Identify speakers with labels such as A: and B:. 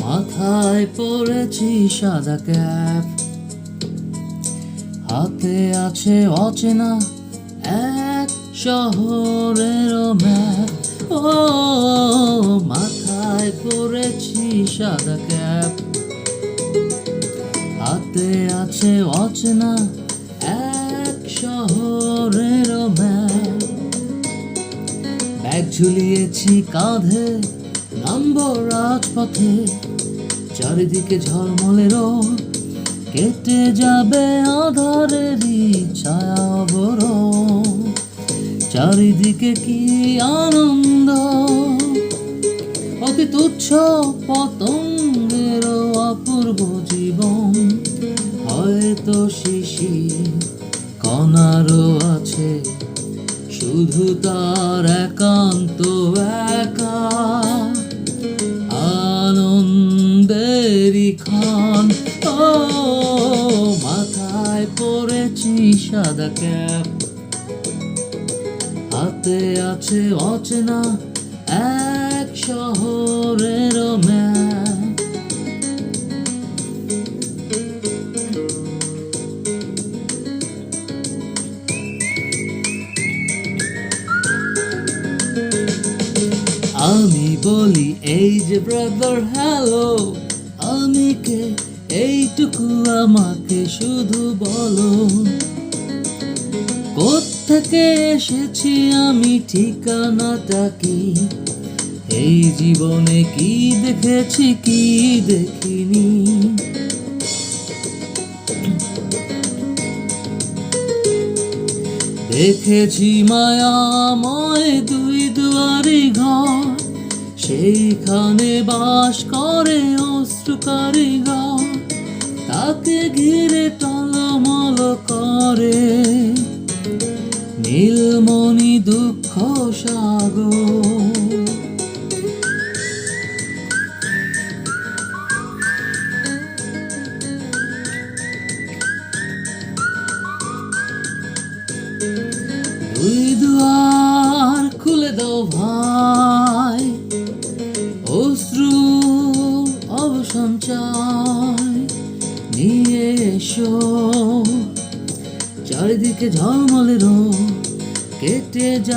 A: মাথায় পড়েছি সাদা ক্যাপ। হাতে আছে অচেনা এক শহরের ম্যাপ। ও, মাথায় পড়েছি সাদা ক্যাপ। হাতে আছে অচেনা এক শহরের ম্যাপ। ব্যাগ ঝুলিয়েছি কাঁধে নামবো রাজপথে, চারিদিকে ঝলমলে রোদ। কেটে যাবে আধারেরই ছায়া বরং চারিদিকে কি আনন্দ? অতি তুচ্ছ পতঙ্গের অপূর্ব জীবন। হয়তো শিশি কণারও আছে, শুধু তার একান্ত একা পড়েছি সাদা ক্যাপ। হাতে আছে অচেনা এক শহরের আমি বলি, এই যে ব্রাদার, হ্যালো, আমি কে? এইটুকু আমাকে শুধু বলো, কোত্থেকে এসেছি আমি, ঠিকানাটা কি? এই জীবনে কি দেখেছি, কি দেখিনি? দেখেছি মায়াময় দুই দুয়ারি ঘর, সেইখানে বাস করে অশ্রু কারিগর তাকে ঘিরে টলমল করে। নীলমণি দুঃখ সাগর। দুই দুয়ার খুলে দাও ভাই অশ্রু অবসঞ্চয় নিয়ে এসো। চারিদিকে ঝলমলে রোদ কেটে যা